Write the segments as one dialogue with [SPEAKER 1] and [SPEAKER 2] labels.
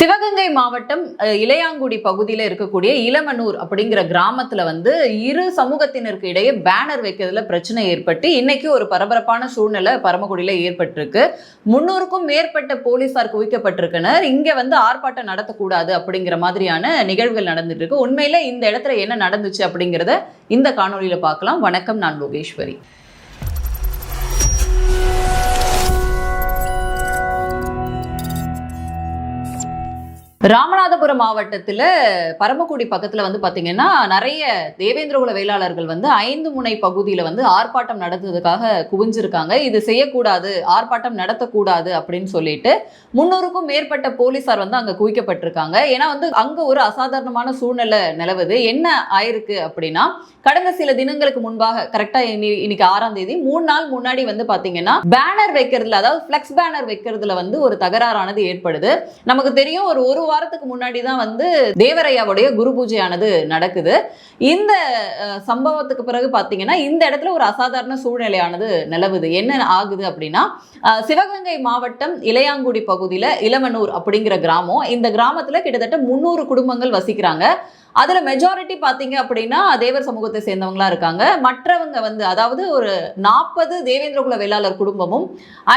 [SPEAKER 1] சிவகங்கை மாவட்டம் இளையாங்குடி பகுதியில் இருக்கக்கூடிய இளமனூர் அப்படிங்கிற கிராமத்தில் வந்து இரு சமூகத்தினருக்கு இடையே பேனர் வைக்கிறதுல பிரச்சனை ஏற்பட்டு இன்னைக்கு ஒரு பரபரப்பான சூழ்நிலை பரமக்குடியில் ஏற்பட்டிருக்கு. முன்னூறுக்கும் மேற்பட்ட போலீசார் குவிக்கப்பட்டிருக்கனர். இங்கே வந்து ஆர்ப்பாட்டம் நடத்தக்கூடாது அப்படிங்கிற மாதிரியான நிகழ்வுகள் நடந்துட்டு இருக்கு. உண்மையில இந்த இடத்துல என்ன நடந்துச்சு அப்படிங்கிறத இந்த காணொலியில் பார்க்கலாம். வணக்கம் நான் லோகேஸ்வரி. ராமநாதபுரம் மாவட்டத்தில் பரமக்குடி பக்கத்தில் வந்து பார்த்தீங்கன்னா நிறைய தேவேந்திரகுல வேளாளர்கள் வந்து ஐந்து முனை பகுதியில் வந்து ஆர்ப்பாட்டம் நடத்துறதுக்காக குவிஞ்சிருக்காங்க. இது செய்யக்கூடாது ஆர்ப்பாட்டம் நடத்தக்கூடாது அப்படின்னு சொல்லிட்டு முன்னூறுக்கும் மேற்பட்ட போலீசார் வந்து அங்கே குவிக்கப்பட்டிருக்காங்க. ஏன்னா வந்து அங்கே ஒரு அசாதாரணமான சூழ்நிலை நிலவுது. என்ன ஆயிருக்கு அப்படின்னா கடந்த சில தினங்களுக்கு முன்பாக கரெக்டாக இன்னைக்கு ஆறாம் தேதி மூணு நாள் முன்னாடி வந்து பார்த்தீங்கன்னா பேனர் வைக்கிறதுல அதாவது ஃப்ளெக்ஸ் பேனர் வைக்கிறதுல வந்து ஒரு தகராறானது ஏற்படுது. நமக்கு தெரியும் ஒரு ஒரு வாரத்துக்கு முன்னாடி தான் வந்து தேவரையாவுடைய குரு பூஜையானது நடக்குது. இந்த சம்பவத்துக்கு பிறகு பார்த்தீங்கன்னா இந்த இடத்துல ஒரு அசாதாரண சூழ்நிலையானது நிலவுது. என்ன ஆகுது அப்படின்னா சிவகங்கை மாவட்டம் இளையாங்குடி பகுதியில் இளமனூர் அப்படிங்கிற கிராமம். இந்த கிராமத்தில் கிட்டத்தட்ட முந்நூறு குடும்பங்கள் வசிக்கிறாங்க. அதில் மெஜாரிட்டி பார்த்தீங்க அப்படின்னா தேவர் சமூகத்தை சேர்ந்தவங்களா இருக்காங்க. மற்றவங்க வந்து அதாவது ஒரு நாற்பது தேவேந்திரகுல வேளாளர் குடும்பமும்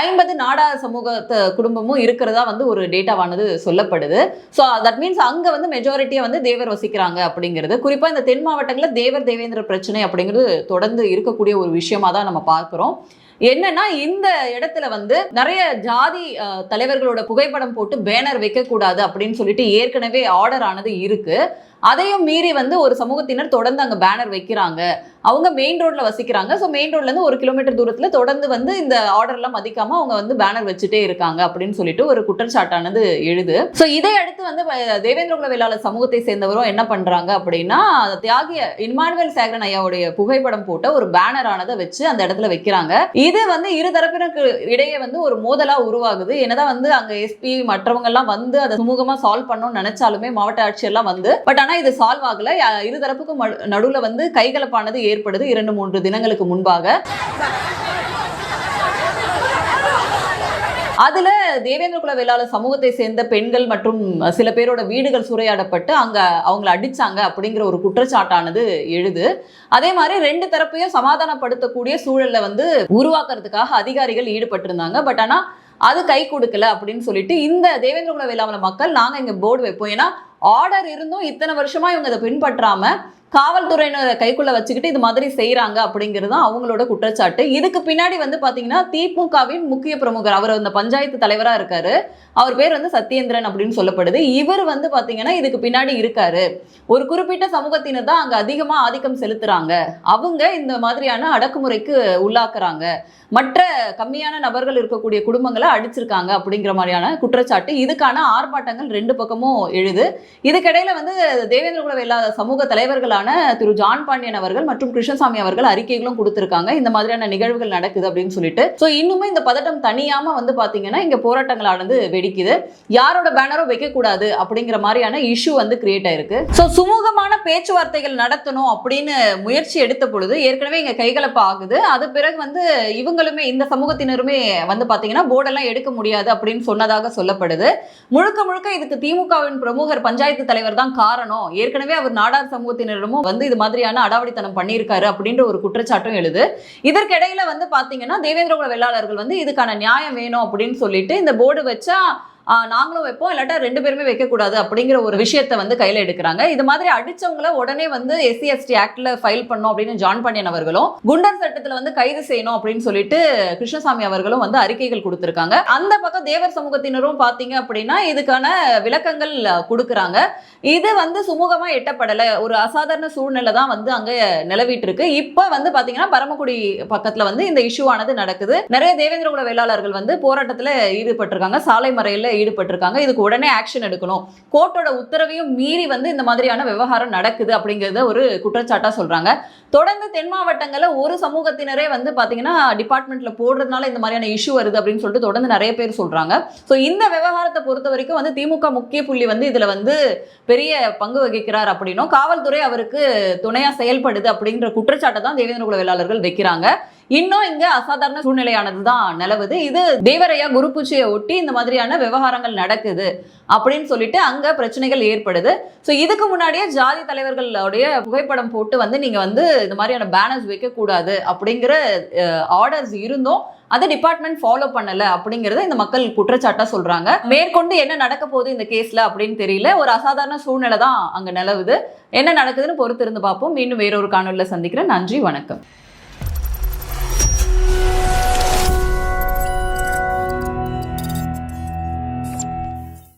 [SPEAKER 1] ஐம்பது நாடார் சமூகத்தை குடும்பமும் இருக்கிறதா வந்து ஒரு டேட்டாவானது சொல்லப்படுது. ஸோ தட் மீன்ஸ் அங்கே வந்து மெஜாரிட்டியாக வந்து தேவர் வசிக்கிறாங்க அப்படிங்கிறது. குறிப்பாக இந்த தென் மாவட்டங்களில் தேவர் தேவேந்திர பிரச்சனை அப்படிங்கிறது தொடர்ந்து இருக்கக்கூடிய ஒரு விஷயமா தான் நம்ம பார்க்குறோம். என்னன்னா இந்த இடத்துல வந்து நிறைய ஜாதி தலைவர்களோட புகைப்படம் போட்டு பேனர் வைக்கக்கூடாது அப்படின்னு சொல்லிட்டு ஏற்கனவே ஆர்டர் ஆனது இருக்கு. அதையும் மீறி வந்து ஒரு சமூகத்தினர் தொடர்ந்து அங்கே பேனர் வைக்கிறாங்க. அவங்க மெயின் ரோட்ல வசிக்கிறாங்க. ஸோ மெயின் ரோட்லேருந்து ஒரு கிலோமீட்டர் தூரத்தில் தொடர்ந்து வந்து இந்த ஆர்டர்லாம் மதிக்காம அவங்க வந்து பேனர் வச்சுட்டே இருக்காங்க அப்படின்னு சொல்லிட்டு ஒரு குற்றச்சாட்டானது எழுது. ஸோ இதை அடுத்து வந்து வ- தேவேந்திரகுல வேளாளர் சமூகத்தை சேர்ந்தவரும் என்ன பண்றாங்க அப்படின்னா தியாகிய இன்மானுவேல் சேகரன் ஐயாவுடைய புகைப்படம் போட்ட ஒரு பேனர் ஆனதை வச்சு அந்த இடத்துல வைக்கிறாங்க. இது வந்து இரு தரப்பினருக்கு இடையே வந்து ஒரு மோதலா உருவாகுது. என்னதான் வந்து அங்க எஸ்பி மற்றவங்க எல்லாம் வந்து அதை சுமூகமா சால்வ் பண்ணணும்னு நினைச்சாலுமே மாவட்ட ஆட்சியெல்லாம் வந்து பட் ஆனா ஆனால் இது சால்வ் ஆகல. இருதரப்புக்கும் இரு தரப்புக்கும் வந்து கைகலப்பானது ஏற்படுது இரண்டு மூன்று தினங்களுக்கு முன்பாக. அதுல தேவேந்திரகுல வேளாளர் சமூகத்தை சேர்ந்த பெண்கள் மற்றும் சில பேரோட வீடுகள் சூறையாடப்பட்டு அங்க அவங்கள அடிச்சாங்க அப்படிங்கிற ஒரு குற்றச்சாட்டானது எழுது. அதே மாதிரி ரெண்டு தரப்பையும் சமாதானப்படுத்தக்கூடிய சூழல்ல வந்து உருவாக்குறதுக்காக அதிகாரிகள் ஈடுபட்டிருந்தாங்க. பட் ஆனா அது கை கொடுக்கல அப்படின்னு சொல்லிட்டு இந்த தேவேந்திரகுல வேளாளர் மக்கள் நாங்கள் இங்கே போர்டு வைப்போம். ஏன்னா ஆர்டர் இருந்தும் இத்தனை வருஷமா இவங்க அதை பின்பற்றாம காவல்துறையினரை கைக்குள்ள வச்சுக்கிட்டு இது மாதிரி செய்யறாங்க அப்படிங்கிறது தான் அவங்களோட குற்றச்சாட்டு. இதுக்கு பின்னாடி வந்து பாத்தீங்கன்னா திமுகவின் முக்கிய பிரமுகர் அவர் அந்த பஞ்சாயத்து தலைவரா இருக்காரு. அவர் பேர் வந்து சத்யேந்திரன் அப்படின்னு சொல்லப்படுது. இவர் வந்து பாத்தீங்கன்னா இதுக்கு பின்னாடி இருக்காரு. ஒரு குறிப்பிட்ட சமூகத்தினர் தான் அங்க அதிகமா ஆதிக்கம் செலுத்துறாங்க. அவங்க இந்த மாதிரியான அடக்குமுறைக்கு உள்ளாக்குறாங்க. மற்ற கம்மியான நபர்கள் இருக்கக்கூடிய குடும்பங்களை அடிச்சிருக்காங்க அப்படிங்கிற மாதிரியான குற்றச்சாட்டு. இதுக்கான ஆர்ப்பாட்டங்கள் ரெண்டு பக்கமும் எழுது. இதுக்கிடையில வந்து தேவேந்திரகுல இல்லாத சமூக தலைவர்களான திரு ஜான் பாண்டியன் அவர்கள் மற்றும் கிருஷ்ணசாமி அவர்கள் அறிக்கைகளும் கொடுத்திருக்காங்க. இந்த மாதிரியான நிகழ்வுகள் நடக்குது அப்படின்னு சொல்லிட்டு. ஸோ இன்னுமே இந்த பதட்டம் தனியாம வந்து பாத்தீங்கன்னா இங்க போராட்டங்களானது வெடிக்குது. யாரோட பேனரும் வைக்கக்கூடாது அப்படிங்கிற மாதிரியான இஷ்யூ வந்து கிரியேட் ஆயிருக்கு. ஸோ சுமூகமான பேச்சுவார்த்தைகள் நடத்தணும் அப்படின்னு முயற்சி எடுத்த பொழுது ஏற்கனவே இங்க கைகலப்பு ஆகுது. அது பிறகு வந்து இவங்களுமே இந்த சமூகத்தினருமே வந்து பாத்தீங்கன்னா போர்டெல்லாம் எடுக்க முடியாது அப்படின்னு சொன்னதாக சொல்லப்படுது. முழுக்க முழுக்க இதுக்கு திமுகவின் பிரமுகர் பஞ்சாயத்து தலைவர் தான் காரணம். ஏற்கனவே அவர் நாடார் சமூகத்தினரிடமும் வந்து இது மாதிரியான அடாவடித்தனம் பண்ணியிருக்காரு அப்படின்ற ஒரு குற்றச்சாட்டும் எழுது. இதற்கிடையில வந்து பாத்தீங்கன்னா தேவேந்திரகுல வேளாளர்கள் வந்து இதுக்கான நியாயம் வேணும் அப்படின்னு சொல்லிட்டு இந்த போர்டு வச்சா நாங்களும் வைப்போம் இல்லாட்டா ரெண்டு பேருமே வைக்கக்கூடாது அப்படிங்கிற ஒரு விஷயத்தை வந்து கையில் எடுக்கிறாங்க. இது மாதிரி அடிச்சவங்கள உடனே வந்து எஸ்சி எஸ்டி ஆக்ட்ல ஃபைல் பண்ணோம் அப்படின்னு ஜான் பாண்டியன் அவர்களும் குண்டர் சட்டத்தில் வந்து கைது செய்யணும் அப்படின்னு சொல்லிட்டு கிருஷ்ணசாமி அவர்களும் வந்து அறிக்கைகள் கொடுத்துருக்காங்க. அந்த பக்கம் தேவர் சமூகத்தினரும் பார்த்தீங்க அப்படின்னா இதுக்கான விளக்கங்கள் கொடுக்குறாங்க. இது வந்து சுமூகமாக எட்டப்படலை. ஒரு அசாதாரண சூழ்நிலை தான் வந்து அங்கே நிலவிட்டு இருக்கு இப்போ வந்து பார்த்தீங்கன்னா பரமக்குடி பக்கத்தில் வந்து இந்த இஷ்யூ ஆனது நடக்குது. நிறைய தேவேந்திரகுல வேளாளர்கள் வந்து போராட்டத்தில் ஈடுபட்டிருக்காங்க. சாலை மறையில் ஈடுபட்டிருக்காங்க. இதுக்கு உடனே ஆக்ஷன் எடுக்கணும். கோர்ட்டோட உத்தரவையும் மீறி வந்து இந்த மாதிரியான விவகாரம் நடக்குது அப்படிங்கிறத ஒரு குற்றச்சாட்டாக சொல்கிறாங்க தொடர்ந்து தென் மாவட்டங்களில் ஒரு சமூகத்தினரே வந்து பார்த்தீங்கன்னா டிபார்ட்மெண்ட்ல போடுறதுனால இந்த மாதிரியான இஷ்யூ வருது அப்படின்னு சொல்லிட்டு தொடர்ந்து நிறைய பேர் சொல்கிறாங்க ஸோ இந்த விவகாரத்தை பொறுத்த வரைக்கும் வந்து திமுக முக்கிய புள்ளி வந்து இதில் வந்து பெரிய பங்கு வகிக்கிறார் அப்படின்னும். காவல்துறை அவருக்கு துணையாக செயல்படுது அப்படிங்கிற குற்றச்சாட்டை தான் தேவேந்திரகுல வேளாளர்கள் வைக்கிறாங்க. இன்னும் இங்க அசாதாரண சூழ்நிலையானது தான் நிலவுது. இது தேவரையா குருபூஜையை ஒட்டி இந்த மாதிரியான விவகாரங்கள் நடக்குது அப்படின்னு சொல்லிட்டு அங்க பிரச்சனைகள் ஏற்படுது. ஸோ இதுக்கு முன்னாடியே ஜாதி தலைவர்களுடைய புகைப்படம் போட்டு வந்து நீங்க வந்து இந்த மாதிரியான பேனர்ஸ் வைக்கக்கூடாது அப்படிங்கிற ஆர்டர்ஸ் இருந்தும் அதை டிபார்ட்மெண்ட் ஃபாலோ பண்ணல அப்படிங்கறத இந்த மக்கள் குற்றச்சாட்டா சொல்றாங்க. மேற்கொண்டு என்ன நடக்க போகுது இந்த கேஸ்ல அப்படின்னு தெரியல. ஒரு அசாதாரண சூழ்நிலை தான் அங்க நிலவுது. என்ன நடக்குதுன்னு பொறுத்திருந்து பார்ப்போம். மீண்டும் வேறொரு காணொலியில் சந்திக்கிறேன். நன்றி வணக்கம்.